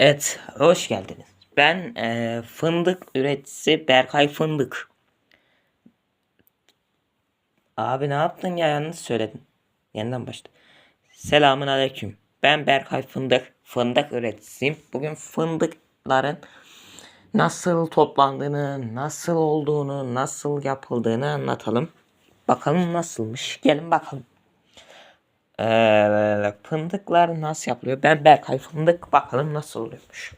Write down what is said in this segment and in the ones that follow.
Evet, hoş geldiniz. Ben eee, fındık üreticisi Berkay Fındık. Abi ne yaptın ya yanlış söyledin. Yeniden başla. Selamun aleyküm. Ben Berkay Fındık. Fındık üreticisiyim. Bugün fındıkların nasıl toplandığını, nasıl olduğunu, nasıl yapıldığını anlatalım. Bakalım nasılmış. Gelin bakalım. Ee, fındıklar nasıl yapılıyor? Ben Berkay Fındık. Bakalım nasıl oluyormuş.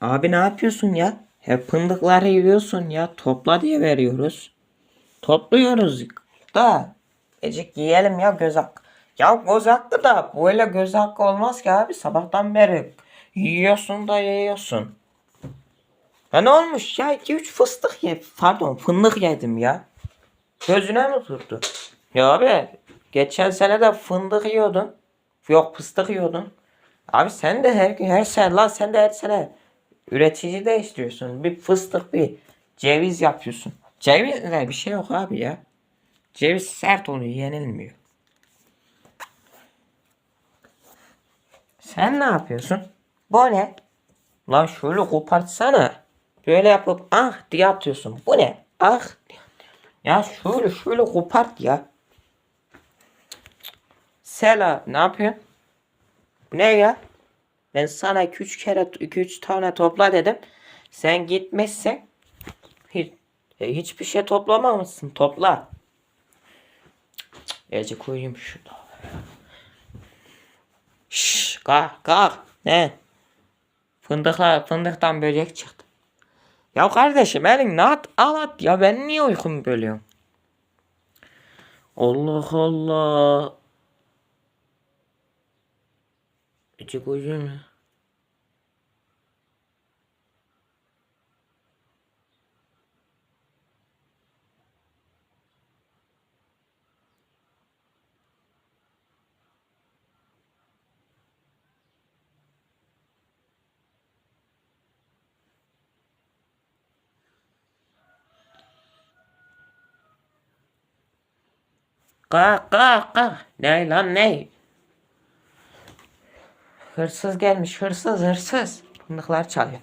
Abi ne yapıyorsun ya? Hep fındıkları yiyorsun ya. Topla diye veriyoruz. Topluyoruz da. Ecik yiyelim ya göz hakkı. Ya göz hakkı da böyle göz hakkı olmaz ki abi. Sabahtan beri yiyorsun da yiyorsun. Ya ne olmuş ya? 2-3 fıstık ye. Pardon fındık yedim ya. Gözüne mi tuttu? Ya abi geçen sene de fındık yiyordun. Yok fıstık yiyordun. Abi sen de her her sene lan sen de her sene üretici değiştiriyorsun. Bir fıstık bir ceviz yapıyorsun. Cevizle bir şey yok abi ya. Ceviz sert oluyor yenilmiyor. Sen ne yapıyorsun? Bu ne? Lan şöyle kopartsana. Böyle yapıp ah diye atıyorsun. Bu ne? Ah. Ya şöyle şöyle kopart ya. Sela ne yapıyorsun? Bu ne ya? Ben sana 2-3 kere 2-3 tane topla dedim. Sen gitmezsen hiç, e, hiçbir şey toplamamışsın. Topla. Ece koyayım şunu. Şşş kalk kalk. Ne? Fındıklar, fındıktan böcek çıktı. Ya kardeşim elin at al at ya ben niye uykumu bölüyorum? Allah Allah. Ece koyayım ya. Kalk kalk kalk. Ne lan ne? Hırsız gelmiş hırsız hırsız. Fındıklar çalıyor.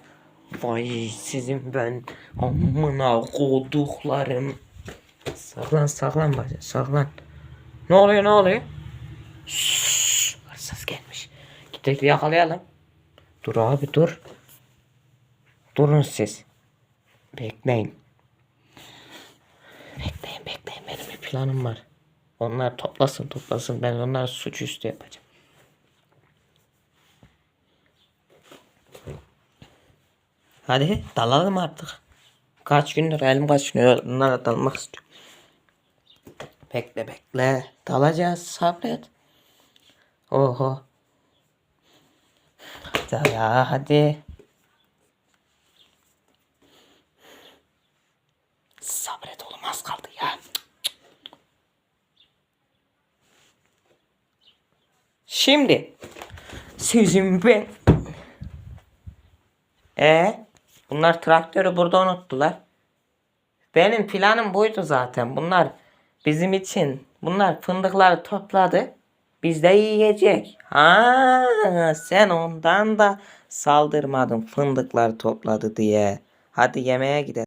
Vay sizin ben amına koduklarım. Saklan saklan bacı saklan. Ne oluyor ne oluyor? Şşş, hırsız gelmiş. Gidelim yakalayalım. Dur abi dur. Durun siz. Bekleyin. Bekleyin bekleyin benim bir planım var. Onlar toplasın toplasın ben onları suçüstü yapacağım. Hadi dalalım artık. Kaç gündür elim kaçmıyor. Bunlara dalmak istiyorum. Bekle bekle. Dalacağız sabret. Oho. Hadi ya hadi. Sabret oğlum az kaldı ya. Şimdi sizin ben e bunlar traktörü burada unuttular. Benim planım buydu zaten. Bunlar bizim için bunlar fındıkları topladı. Biz de yiyecek. Ha sen ondan da saldırmadın fındıkları topladı diye. Hadi yemeğe gidelim.